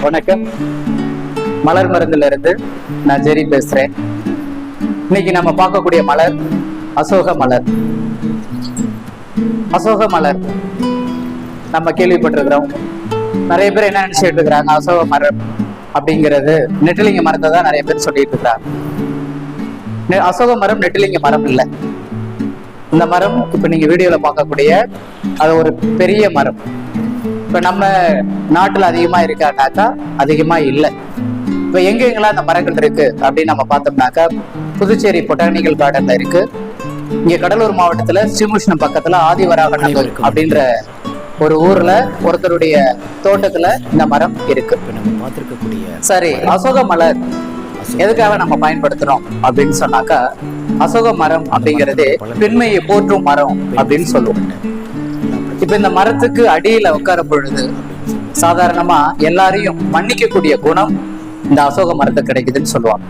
வணக்கம். மலர் மருந்துல இருந்து நான் ஜெரி பேசுறேன். இன்னைக்கு நம்ம பார்க்கக்கூடிய மலர் அசோக மலர். அசோக மலர். நம்ம கேள்விப்பட்டிருக்கிறோம். நிறைய பேர் என்ன நினைச்சிட்டு இருக்கிறாங்க அசோக மரம் அப்படிங்கிறது. நெட்டிலிங்க மரத்தை தான் நிறைய பேர் சொல்லிட்டு இருக்கிறாங்க. நெ- அசோக மரம் நெட்டிலிங்க மரம் இல்லை. இந்த மரம் இப்ப நீங்க வீடியோல பார்க்கக்கூடிய அது ஒரு பெரிய மரம். இப்ப நம்ம நாட்டுல அதிகமா இருக்கானாக்கா அதிகமா இல்லை. இப்ப எங்க எங்கெல்லாம் அந்த மரங்கள் இருக்கு அப்படின்னு நம்ம பார்த்தோம்னாக்கா புதுச்சேரி பொட்டானிக்கல் கார்டன்ல இருக்கு. இங்க கடலூர் மாவட்டத்துல ஸ்ரீமுஷ்ணம் பக்கத்துல ஆதிவராகநல்லூர் அப்படின்ற ஒரு ஊர்ல ஒருத்தருடைய தோட்டத்துல இந்த மரம் இருக்கு. சரி அசோக மலர். எதுக்காக நம்ம பயன்படுத்துறோம் அப்படின்னு சொன்னாக்கா அசோக மரம் அப்படிங்கிறது பெண்மையை போற்றும் மரம் அப்படின்னு சொல்லுவோம். இப்ப இந்த மரத்துக்கு அடியில உட்கார பொழுது சாதாரணமா எல்லாரையும் மன்னிக்கக்கூடிய குணம் இந்த அசோக மரத்தை கிடைக்குதுன்னு சொல்லுவாங்க.